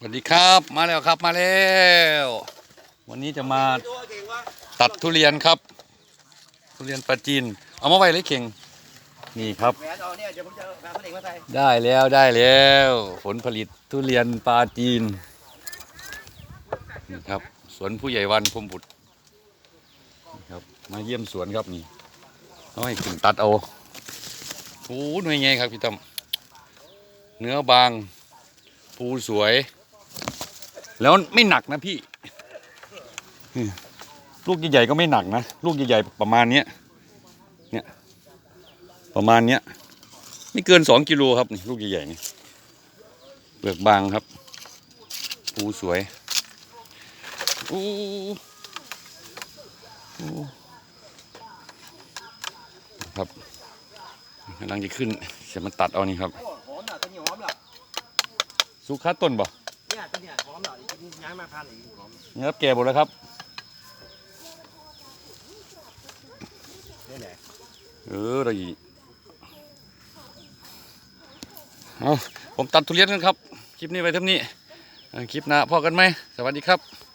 สวัสดีครับมาแล้วครับมาแล้ว วันนี้จะมาตัดทุเรียนครับ ทุเรียนปลาจีน เอามาไว้เลยเข่งนี่ครับ ได้แล้วได้แล้ว ผลผลิตทุเรียนปลาจีนนี่ครับสวนผู้ใหญ่วันพมบุตรนี่ครับมาเยี่ยมสวนครับนี่เอาให้ขึ้นตัดเอาโอ้หน่วยไงครับพี่ตั้มเนื้อบางภูสวย แล้วไม่หนักนะพี่ ลูกใหญ่ๆก็ไม่หนักนะ ลูกใหญ่ๆประมาณเนี้ยเนี่ย ประมาณเนี้ยไม่เกินสองกิโลครับนี่ลูกใหญ่ๆนี่เปลือกบางครับปูสวยโอ้โอ้ครับกำลังจะขึ้นจะมาตัดเอานี่ครับโอ้หอมน่ะตัวนี้หอมล่ะสุขาต้นบ่ เนี่ยตัวเนี้ยหอมล่ะนี่ย้ายมาพันอีกหอมเนื้อแก่หมดแล้วครับนี่แหละเออเราอีเอาผมตัดทุเรียนกันครับ คลิปนี้ไปเท่านี้เออคลิปหน้าพอกันไหม สวัสดีครับ